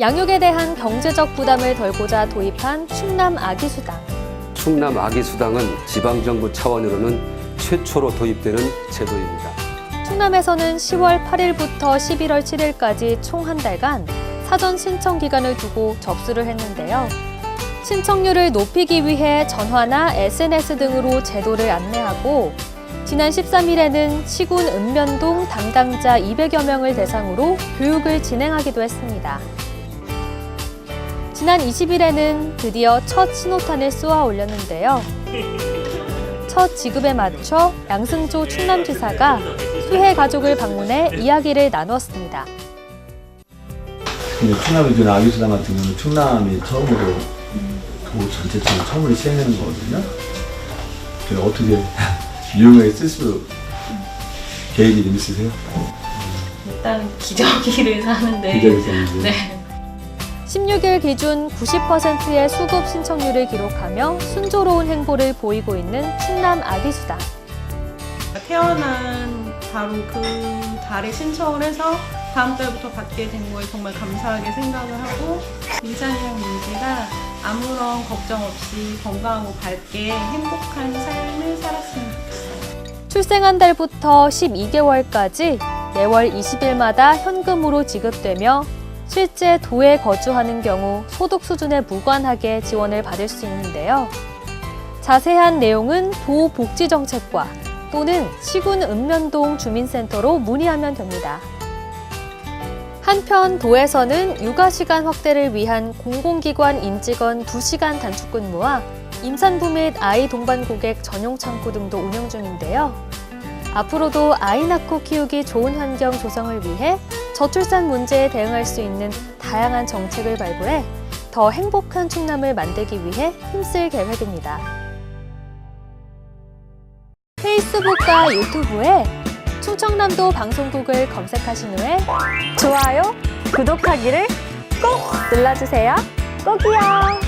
양육에 대한 경제적 부담을 덜고자 도입한 충남 아기수당. 충남 아기수당은 지방정부 차원으로는 최초로 도입되는 제도입니다. 충남에서는 10월 8일부터 11월 7일까지 총 한 달간 사전 신청 기간을 두고 접수를 했는데요. 신청률을 높이기 위해 전화나 SNS 등으로 제도를 안내하고 지난 13일에는 시군 읍면동 담당자 200여 명을 대상으로 교육을 진행하기도 했습니다. 지난 20일에는 드디어 첫 신호탄을 쏘아 올렸는데요. 첫 지급에 맞춰 양승조 충남지사가 수해 가족을 방문해 이야기를 나누었습니다. 근데 충남 이전 아기수당 같은 경우는 충남이 처음으로 도 전체적으로 처음으로 시행하는 거거든요. 그래서 어떻게 유용하게 쓸 수 계획이 좀 있으세요? 일단 기저귀를 사는데 기자를 썼는데. 네. 16일 기준 90%의 수급 신청률을 기록하며 순조로운 행보를 보이고 있는 충남 아기수당. 태어난 바로 그 달에 신청을 해서 다음 달부터 받게 된 거에 정말 감사하게 생각을 하고 민찬이랑 민지가 아무런 걱정 없이 건강하고 밝게 행복한 삶을 살았으면 좋겠어요. 출생한 달부터 12개월까지 매월 20일마다 현금으로 지급되며 실제 도에 거주하는 경우 소득 수준에 무관하게 지원을 받을 수 있는데요. 자세한 내용은 도 복지정책과 또는 시군 읍면동 주민센터로 문의하면 됩니다. 한편 도에서는 육아 시간 확대를 위한 공공기관 임직원 2시간 단축 근무와 임산부 및 아이 동반 고객 전용 창구 등도 운영 중인데요. 앞으로도 아이 낳고 키우기 좋은 환경 조성을 위해 저출산 문제에 대응할 수 있는 다양한 정책을 발굴해 더 행복한 충남을 만들기 위해 힘쓸 계획입니다. 페이스북과 유튜브에 충청남도 방송국을 검색하신 후에 좋아요, 구독하기를 꼭 눌러주세요. 꼭이요.